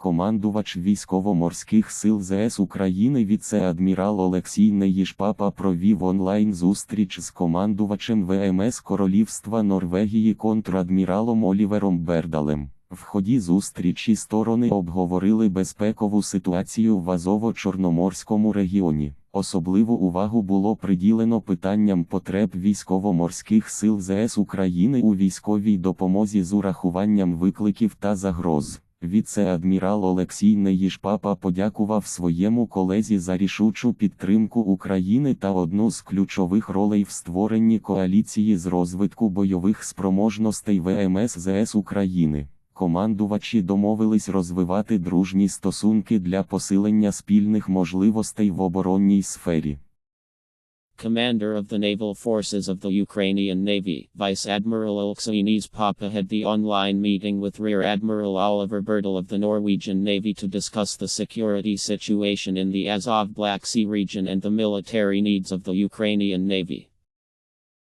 Командувач військово-морських сил ЗС України віце-адмірал Олексій Неїшпапа провів онлайн-зустріч з командувачем ВМС Королівства Норвегії контрадміралом Олівером Бердалем. В ході зустрічі сторони обговорили безпекову ситуацію в Азово-Чорноморському регіоні. Особливу увагу було приділено питанням потреб військово-морських сил ЗС України у військовій допомозі з урахуванням викликів та загроз. Віце-адмірал Олексій Неїшпапа подякував своєму колезі за рішучу підтримку України та одну з ключових ролей в створенні коаліції з розвитку бойових спроможностей ВМС ЗС України. Командувачі домовились розвивати дружні стосунки для посилення спільних можливостей в оборонній сфері. Commander of the Naval Forces of the Ukrainian Navy, Vice Admiral Oleksiy Papa had the online meeting with Rear Admiral Oliver Bertel of the Norwegian Navy to discuss the security situation in the Azov Black Sea region and the military needs of the Ukrainian Navy.